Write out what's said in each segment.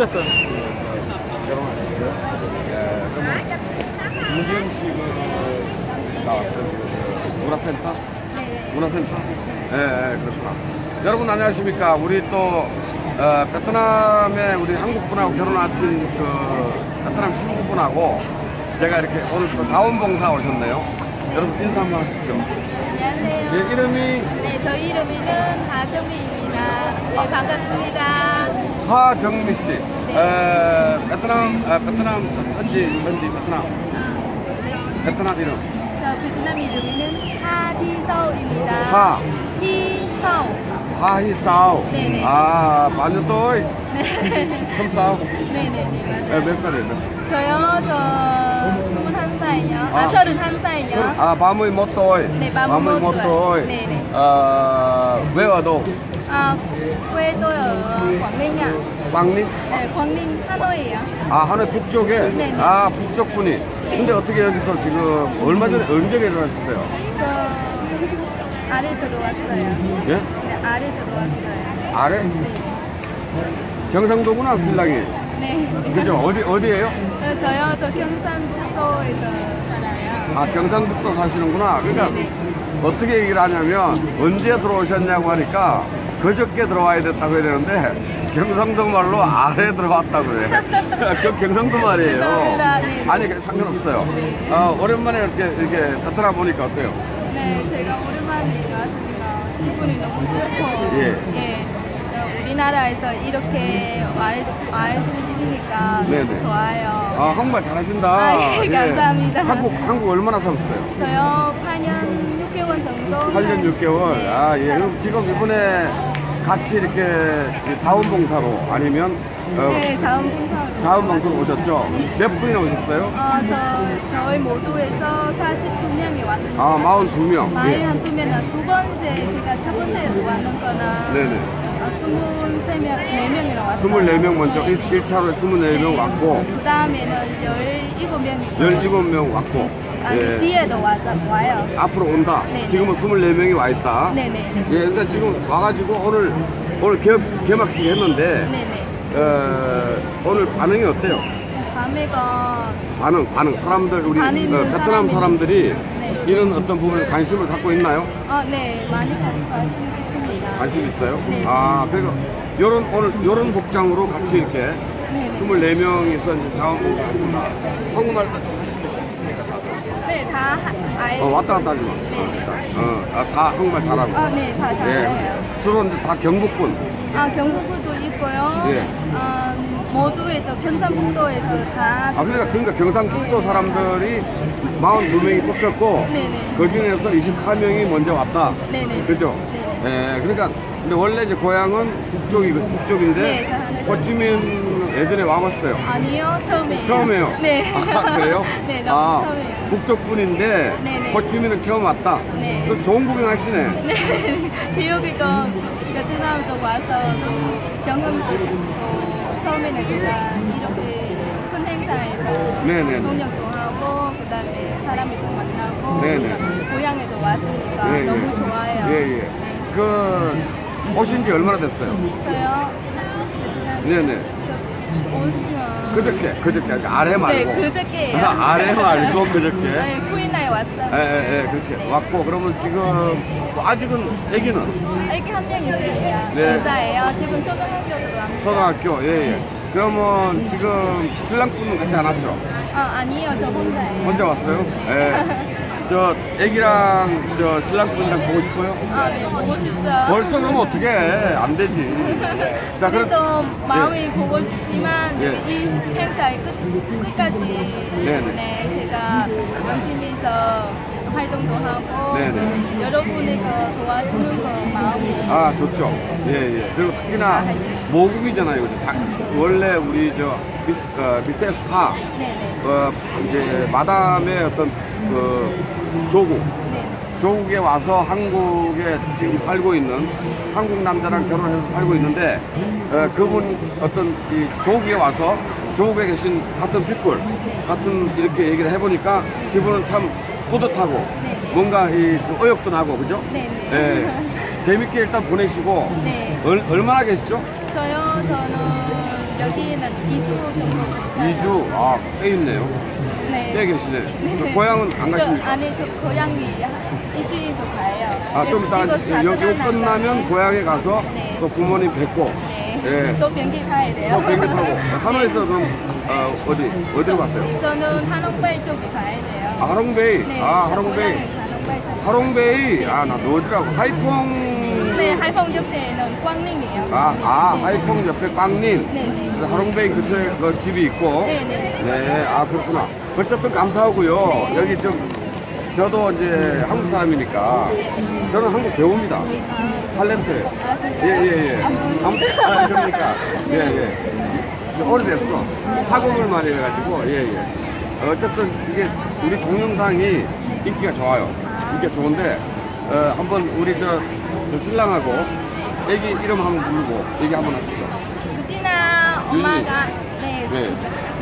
그러면 문경 씨 그, 나왔던 그 문화센터? 문화센터? 예, 예, 그렇구나. 여러분 안녕하십니까. 우리 또, 어, 베트남에 우리 한국분하고 결혼하신 그 베트남 신부분하고 제가 이렇게 오늘 또 자원봉사 오셨네요. 여러분 인사 한번 하십시오. 안녕하세요. 예, 이름이 네, 저희 이름은 하정미입니다. 네, 반갑습니다. 하정미 씨. 에, 베트남, 아, 베트남 현지, 현지 베트남. 베트남 이름. 저 베트남 이름은 하디서우입니다. 하. 히서우. 하히싸우. 네네. 아, 또, 네. 컴싸우. 네네네, 맞아요. 몇 살이에요, 몇 살? 저요, 저 21살이요. 아. 아, 31살이요. 아, 마무이 못 또이. 네, 못 또이. 네네. 어, 외화도. 아, quê tôi ở Quảng Ninh ạ. 광림? 네, Quảng 하노이요. 아, 하노이 북쪽에? 네네. 아, 북쪽 분이. 근데 어떻게 여기서 지금, 얼마 전에, 언제 결혼하셨어요? 저 아래 들어왔어요. 예? 네, 아래 들어왔어요. 아래? 경상도구나, 신랑이. 네. 그죠? 어디, 어디에요? 네, 저요, 저 경산북도에서 살아요. 아, 경상북도 사시는구나. 그러니까 네네. 어떻게 얘기를 하냐면 언제 들어오셨냐고 하니까 그저께 들어와야 됐다고 해야 되는데 경상도 말로 아래 들어왔다고 그래. 그 경상도 말이에요. 죄송합니다. 네. 아니, 그 상관없어요. 어, 오랜만에 이렇게, 이렇게 베트남 보니까 어때요? 네, 제가 오랜만에 왔으니까 기분이 너무 좋고, 예. 예, 저 우리나라에서 이렇게 와- 와주시니까 네네. 너무 좋아요. 아, 한국말 잘하신다. 아, 예, 감사합니다. 한국, 한국 얼마나 사셨어요? 저요, 8년 6개월 정도. 8년 6개월. 네, 아, 예. 그럼 지금 이번에 같이 이렇게 자원봉사로 아니면 어, 네, 자원봉사로. 자원봉사로 오셨죠? 몇 분이나 오셨어요? 어, 저, 저희 모두에서 49명이 왔는데. 아, 42명. 마이 예. 한 두면은 두 번째, 제가 첫 번째로 왔는 거는. 네네. 어, 23명, 4명이랑 왔어요. 24명 먼저, 1, 차로 24명 왔고, 그 다음에는 17명이. 17명 왔고, 아니, 예. 뒤에도 와, 와요. 앞으로 온다. 네. 지금은 24명이 와 있다. 네네. 예, 그러니까 지금 와가지고 오늘, 오늘 개업, 개막식 했는데, 네네. 어, 오늘 반응이 어때요? 밤에가. 반응, 반응. 사람들, 우리 어, 베트남 사람들이 네. 이런 어떤 부분에 관심을 갖고 있나요? 어, 네, 많이 관심 있습니다. 관심 있어요? 네. 아, 그리고 요런, 오늘 요런 복장으로 같이 이렇게 네네. 24명이서 이제 자원봉사 하신다. 한국말도 좀 하시니까 네, 다 하- 알. 어, 왔다 갔다 하지 마. 어, 네. 일단. 어, 아, 다 한국말 잘하고. 어, 네, 다 잘해요. 예. 주로 이제 다 경북분. 아, 경북도 있고요. 예. 어, 모두에 저 경상북도에서 다. 아, 그러니까, 그러니까 경상북도 사람들이 42명이 뽑혔고, 네네. 그 중에서 24명이 먼저 왔다. 네네. 그죠? 네네. 예, 그러니까, 근데 원래 이제 고향은 북쪽이, 북쪽인데, 네, 호치민 예전에 와봤어요. 아니요, 처음이에요. 처음이에요? 네. 아, 그래요? 네, 너무 아, 처음이에요. 북쪽 분인데, 네네. 호치민은 처음 왔다. 네. 또 좋은 구경 하시네. 네, 기억이도 베트남도 와서 또 경험도 있고 처음에는 제가 이렇게 큰 행사에서 네네. 동력도 하고 그다음에 사람들도 만나고 네네. 고향에도 왔으니까 예, 너무 예. 좋아요. 예, 예. 네. 그, 오신 지 얼마나 됐어요? 저요. 네네. 저 오스는 그저께, 그저께. 아니, 아래 말고. 네, 그저께예요. 아래 말고 그저께. 네, 후이나에 왔어요. 예, 예, 예, 그렇게 네. 왔고, 그러면 지금, 뭐 아직은 애기는 애기 한 명 있으세요. 네. 여자예요. 지금 초등학교 들어갑니다. 초등학교, 예, 예. 그러면 지금 신랑분은 같이 안 왔죠? 아, 아니요. 저 혼자예요. 혼자 왔어요? 예. 저 애기랑 저 신랑분이랑 보고 싶어요? 아, 네, 보고 싶죠. 벌써 그러면 어떻게 해? 안 되지. 자, 그럼 그래도 마음이 보고 싶지만 예. 이 행사의 끝, 끝까지 네 네. 네, 제가 열심히 해서 활동도 하고 네네. 여러분의 그 도와주는 그 마음이 아, 좋죠. 예, 예. 그리고 특히나 모국이잖아요. 그죠? 자, 원래 우리 저 미스, 어, 미세스 하, 네네. 어, 이제 마담의 어떤 그 조국, 네. 조국에 와서 한국에 지금 살고 있는 한국 남자랑 결혼해서 살고 있는데 어, 그분 어떤 이 조국에 와서 조국에 계신 같은 피플 같은 이렇게 얘기를 해보니까 기분은 참 뿌듯하고 뭔가 이좀 의욕도 나고 그죠? 네네. 예. 재밌게 일단 보내시고 네. 얼, 얼마나 계시죠? 저요, 저는 여기는 2주 정도. 2주 아, 꽤 있네요. 네. 꽤 계시네. 고향은 안 저, 가십니까? 아니, 저 고향이 일주일 더 가요. 아, 좀 이따 여기 끝나면 고향에 가서 네. 또 부모님 뵙고 네. 예. 또 비행기 타야 돼요. 또 비행기 타고 하노이에서 그럼 어, 어디 어디로 갔어요? 저는 한옥바이 쪽에 가야 돼요. 아, 하롱베이. 네. 아, 하롱베이. 하롱베이. 아, 나 어디라고? 하이퐁. 네, 하이펑 옆에는 광림이에요. 아, 아, 하이퐁 옆에 빵님. 네, 네. 그래서 하롱베이 근처에 그 집이 있고. 네, 네. 네, 아, 그렇구나. 어쨌든 감사하고요. 네. 여기 좀, 저도 이제 한국 사람이니까 저는 한국 배웁니다. 탤런트. 아? 예, 예, 예. 아무튼, 아, 그러니까. 예, 예. 오래됐어. 타국을 많이 해가지고, 예, 예. 어쨌든 이게 우리 동영상이 인기가 좋아요. 인기가 좋은데, 어, 한번 우리 저, 저 신랑하고 애기 이름 한번 부르고 얘기 한번 하시죠. 유진아 엄마가 네, 네.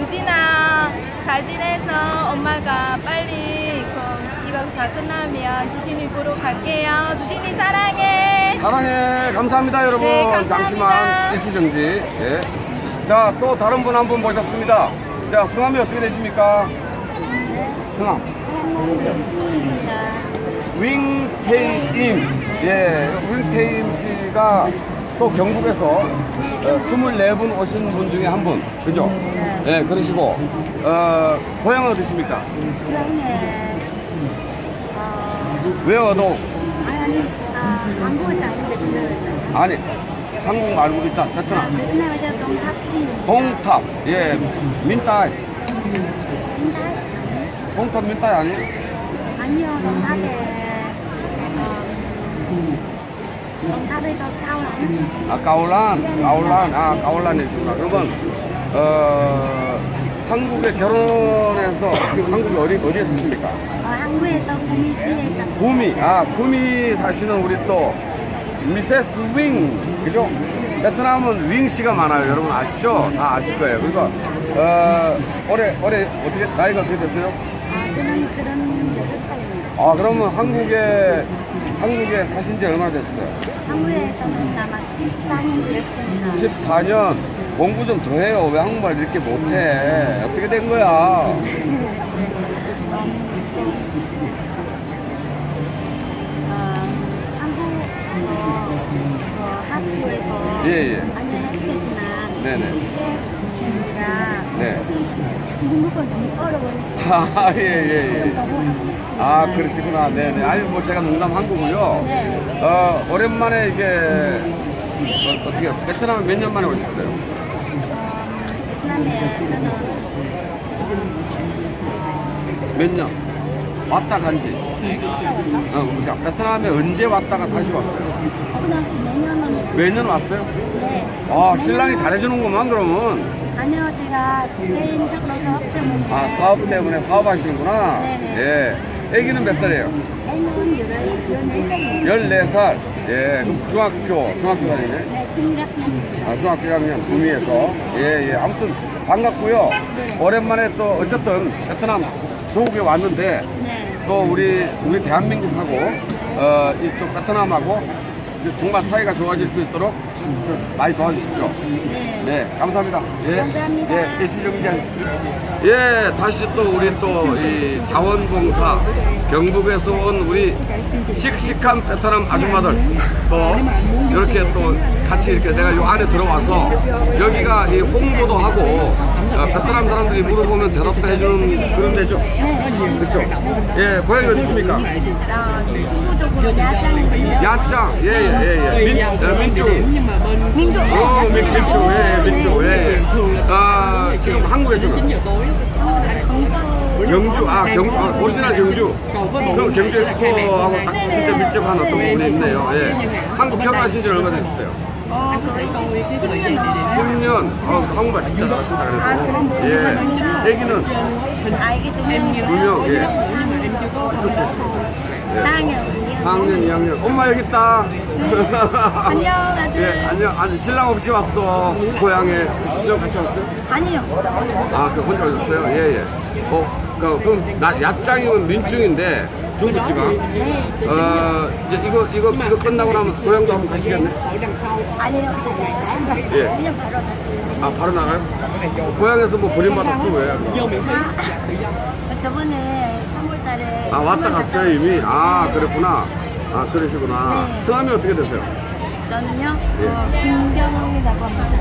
유진아 잘 지내서 엄마가 빨리 그, 이거 다 끝나면 주진이 보러 갈게요. 주진이 사랑해. 사랑해. 감사합니다, 여러분. 네, 감사합니다. 잠시만 일시정지. 예. 자, 또 다른 분 한 분 모셨습니다. 자, 성함이 어떻게 되십니까? 성함. 윙테임. 예, 윙테임 씨가 또 경북에서 어, 24분 오신 분 중에 한 분. 그죠? 예, 그러시고, 어, 고향은 어디십니까? 그러네. 어, 외어도 아니, 아니, 아, 한국에서 아닌데 베트남에서. 아니, 한국 말고 일단 베트남. 베트남에서 동탁시. 동탑, 예, 민따이. 인다이? 동탑 민따이 아니? 아니요, 동탑에, 어, 동탑에서 가오랑. 아, 가올란, 가올란, 아, 가올란에 있구나. 그러면, 어, 한국에 결혼해서 지금 한국에 어디, 어디에 사십니까? 어, 한국에서 구미시에서. 구미, 아, 구미 사시는 우리 또, 미세스 윙, 그죠? 베트남은 윙 씨가 많아요. 여러분 아시죠? 다 아실 거예요. 그리고, 어, 올해, 올해 어떻게, 나이가 어떻게 됐어요? 아, 저는 지금 여섯 살입니다. 아, 그러면 한국에, 한국에 사신 지 얼마나 됐어요? 한국에서는 아마 14년 되었습니다. 14년 공부 좀 더 해요. 왜 한국말 이렇게 못해? 어떻게 된 거야? 어, 한국 어, 어, 학교에서 예, 예. 안녕했었지만 네네. 제가 네. 한국어 너무 어려우니까 아, 예, 예, 예. 아, 그러시구나. 네네. 아니, 뭐 제가 농담한 거고요. 네. 어, 오랜만에 이게, 어, 어떻게, 베트남 몇년 만에 오셨어요? 어, 베트남에 저는 몇 년? 왔다 간 지? 어, 그러니까 베트남에 언제 왔다가 다시 왔어요? 어, 내년은 몇년 왔어요? 네. 아, 신랑이 잘해주는구만, 그러면. 아니요, 제가 개인적으로 사업 때문에 아, 사업 때문에 사업하시는구나. 네네. 예. 애기는 몇 살이에요? 애는 14살입니다. 14살. 예. 그럼 중학교, 중학교 다니네. 네, 김일학년. 아, 중학교 1학년 구미에서. 예, 예. 아무튼 반갑고요. 네. 오랜만에 또 어쨌든 베트남 조국에 왔는데 네. 또 우리, 우리 대한민국하고 어, 이쪽 베트남하고 저- 정말 사이가 좋아질 수 있도록 좀 많이 도와주십시오. 네. 네, 감사합니다. 예, 감사합니다. 예, 일시정지하겠습니다. 예, 다시 또 우리 또 이 자원봉사 경북에서 온 우리 씩씩한 베트남 아줌마들 또 이렇게 또 같이 이렇게 내가 요 안에 들어와서 여기가 이 홍보도 하고 어, 베트남 사람들이 물어보면 대답도 해주는 그런 데죠. 그렇죠. 예, 고향이 어디십니까? 어, 중국적으로 야장이군요. 야짱, 예, 예, 예, 예. 민, 어, 민중. 민족. 어, 민, 민주, 예, 민주, 예, 예. 아, 지금 한국에서는 경주. 경주, 아, 경주, 아, 오리지널 경주. 그럼 경주 엑스포하고 딱 진짜 밀접한 어떤 부분이 있네요. 예. 한국 결혼하신 지 얼마 됐어요? 어, 거의 10년 넘었어요. 10년. 어, 한국말 진짜 잘하신다 그래서. 예. 애기는 아, 이게 두 명이요. 두 명, 예. 이쪽 보시고. 예. 4학년. 4학년, 2학년. 엄마 여기 있다. 안녕, 아들. 예, 안녕. 아니, 신랑 없이 왔어. 고향에. 신랑 같이 왔어요? 아니요. 저 아, 그 혼자 오셨어요? 예, 예. 어, 그, 그럼 나, 야짱이면 민중인데 중부지방. 네. 어, 이제 이거, 이거, 이거 끝나고 나면 고향도 한번 가시겠네? 아니요, 저기. 예. 그냥 바로 다시. 아 바로 나가요? 고향에서 뭐 버림받았어 왜? 아, 저번에 3월달에 아 왔다 갔어요 이미? 아 그랬구나 아 그러시구나 네. 성함이 어떻게 되세요? 저는요 예. 어, 김경이라고 합니다.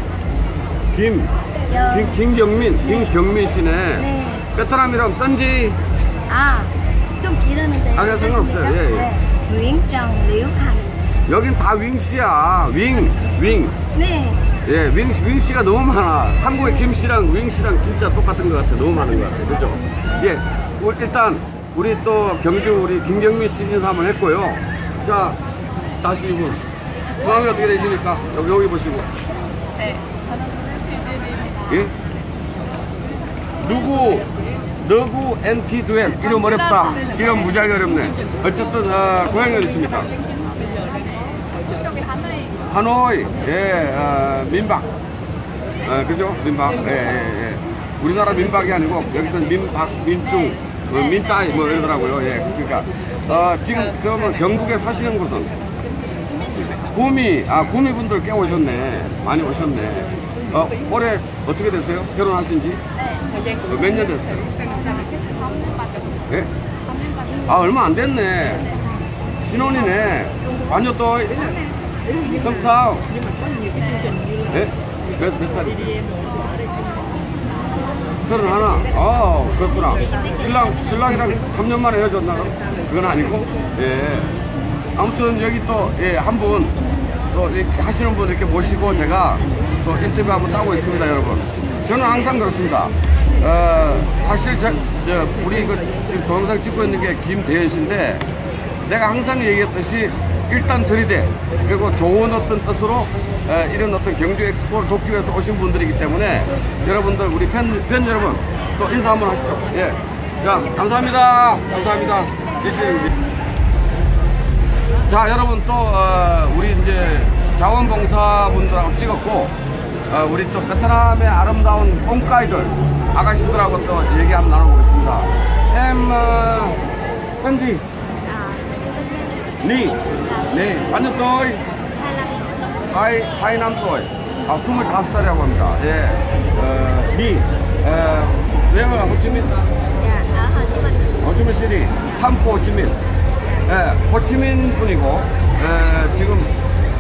김, 경. 김 김경민 김경민 씨네 네. 베트남이랑 떤지 아좀 이러는데. 아, 그냥 상관없어요. 예, 예. 네. 유인정 리우한. 여긴 다 윙씨야 윙 윙. 네. 예, 윙, 윙 씨가 너무 많아. 한국의 김 씨랑 윙 씨랑 진짜 똑같은 것 같아. 너무 많은 것 같아. 그죠? 예, 우리 일단 우리 또 경주 우리 김경민 씨 인사 한번 했고요. 자, 다시 이분. 성함이 어떻게 되십니까? 여기, 여기 보시고. 네, 저는 예? 누구, 너구 NT 두엔 이름 어렵다. 이름 무지하게 어렵네. 어쨌든 어, 고향이 어디십니까? 하노이, 예, 어, 민박. 어, 그죠? 민박. 예, 예, 예. 우리나라 민박이 아니고, 여기서는 민박, 민중, 뭐, 민따이, 뭐 이러더라고요. 예. 그러니까, 어, 지금 그러면 경북에 사시는 곳은? 구미, 아, 구미 분들 꽤 오셨네. 많이 오셨네. 어, 올해 어떻게 됐어요? 결혼하신 지? 어, 몇년 됐어요? 예? 아, 얼마 안 됐네. 신혼이네. 완전 또, 싸우. 예? 몇, 몇 살이세요? 서른 하나. 아, 그렇구나. 신랑, 신랑이랑 3년 만에 헤어졌나? 그건 아니고. 예. 아무튼 여기 또, 예, 한 분, 또 이렇게 하시는 분 이렇게 모시고 제가 또 인터뷰 한번 따고 있습니다, 여러분. 저는 항상 그렇습니다. 어, 사실 저, 저 우리 그 지금 동영상 찍고 있는 게 김대현 씨인데 내가 항상 얘기했듯이 일단 들이대. 그리고 좋은 어떤 뜻으로 에, 이런 어떤 경주 엑스포를 돕기 위해서 오신 분들이기 때문에 여러분들 우리 팬, 팬 여러분 또 인사 한번 하시죠. 예. 자 감사합니다. 감사합니다. 자 여러분 또 어, 우리 이제 자원봉사분들하고 찍었고 어, 우리 또 베트남의 아름다운 뽕가이들 아가씨들하고 또 얘기 한번 나눠보겠습니다. Uh, tên gì Ni 네 완전 hai hai năm tuổi 아 25살이라고 합니다. 예. 어, Ni 어, 왜요 호치민? 야, 아, 하지만 호치민 시리. 탐포 호치민. 예 호치민 분이고 예, 지금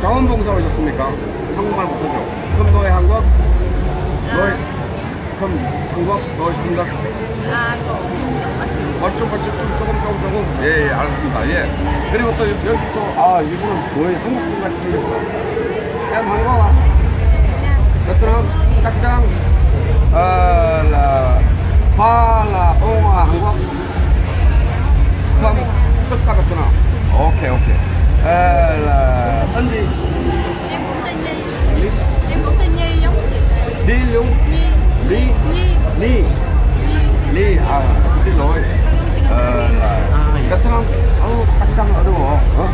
자원봉사 오셨습니까? 한국말 못하죠. 그럼 너의 한국? 너의 그럼 한국 너의 한국 아, 그 어쩜 어쩜 좀 조금 조금 조금 예, 예 알았습니다 예 그리고 또 여기 또아 이분은 거의 한국 분 같이 생겼어 em 한국어 베트남 짝짱 không tất cả các nào ok ok ờ là tên gì em cũng tên Nhi em cũng tên Nhi giống chị đi luôn Nhi Nhi đi đi à xin lỗi ờ là 베트남 아우 짝짱 어려워 어?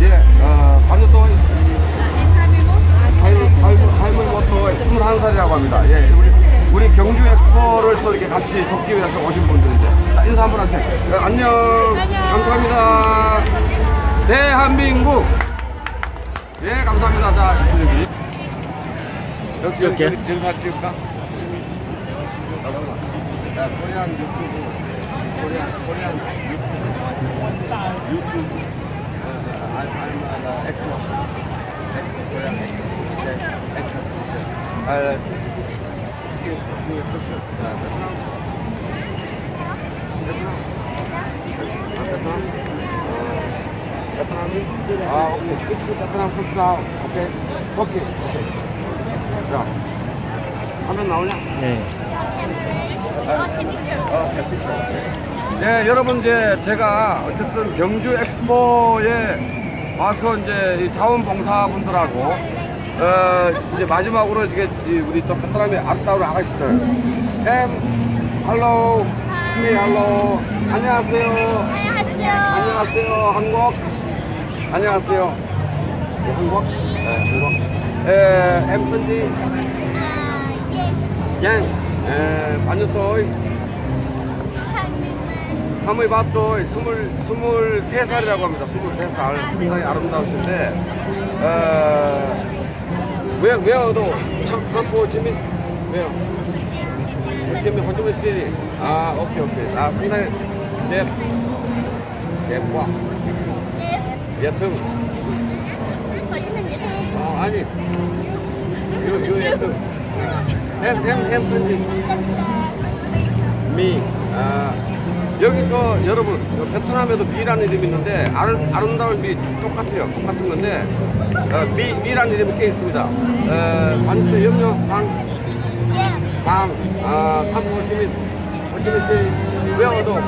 예, 어, 반주 tôi em 21 할머니 모토 21살이라고 합니다. 예, 우리, 우리 경주 엑스포를 또 이렇게 같이 돕기 위해서 오신 분들인데. 자, 인사 한번 하세요. 네, 안녕. 안녕. 감사합니다. 대한민국. 예, 감사합니다. 자, 여기. 여기, 여기, 여기 인사 찍을까? 야, 코리안 유튜브. 코리안, 코리안 유튜브. 유튜브. 어, I'm, I'm an actor. Actor, Korean actor. 네, actor. 아, 네. You, you 베트남. 베트남. 아, 베트남. 어, 베트남이? 아, 오케이. It's 베트남 풋살. 오케이. 오케이. 오케이. 자, 화면 나오냐? 네. 네, 여러분 이제 제가 어쨌든 경주 엑스포에 와서 이제 이 자원봉사분들하고 어 이제 마지막으로 이게 이 우리 또 베트남의 아름다운 아가씨들. 엠 할로 네 할로. 안녕하세요. 안녕하세요. 안녕하세요 한국. 안녕하세요. 네, 한국. 네 한국 에 엠픈지 양 에, 반주 또이 23또 스물 스물 세 살이라고 합니다. 스물 세 살. 상당히 아름다우신데 어, Minh? Where? Ho Chi Minh, Ho Chi Minh City. 아, 오케이, 오케이. 아, 상당히 quá. dễ thương. 어, 아니. 요, 요 thương. Em, em tên gì? 미. 아, 여기서 여러분, 요 베트남에도 미라는 이름이 있는데, 아름, 아름다운 미 똑같아요. 똑같은 건데, 어, 미, 미라는 이름이 꽤 있습니다. 에, 반대 염려, 방, 방, 아, 삼 호치민, 호치민 씨, 외어도,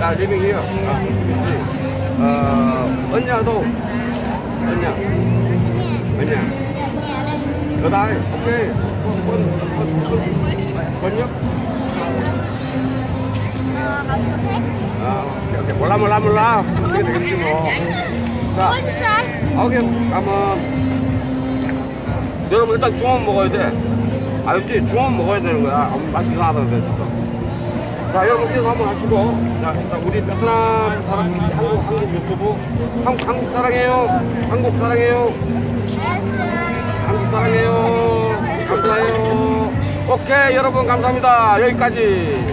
야, living here. 아, 호치민 씨. 어, 언냐도, 언냐, 언냐. 여다이, 오케이. 번역? 아, 오케이, 오케이. 몰라, 몰라, 몰라. 어떻게 되겠지, 뭐. 자, 오케이. 가면. 여러분, 일단 중원 먹어야 돼. 알지? 중원 먹어야 되는 거야. 아, 맛이 이상하던데, 진짜. 자, 여러분, 인사 한번 하시고. 자, 자, 우리 베트남 사람, 한국, 한국 유튜브. 한국, 한국 사랑해요. 한국 사랑해요. 한국 사랑해요. 감사해요. 오케이, 여러분, 감사합니다. 여기까지.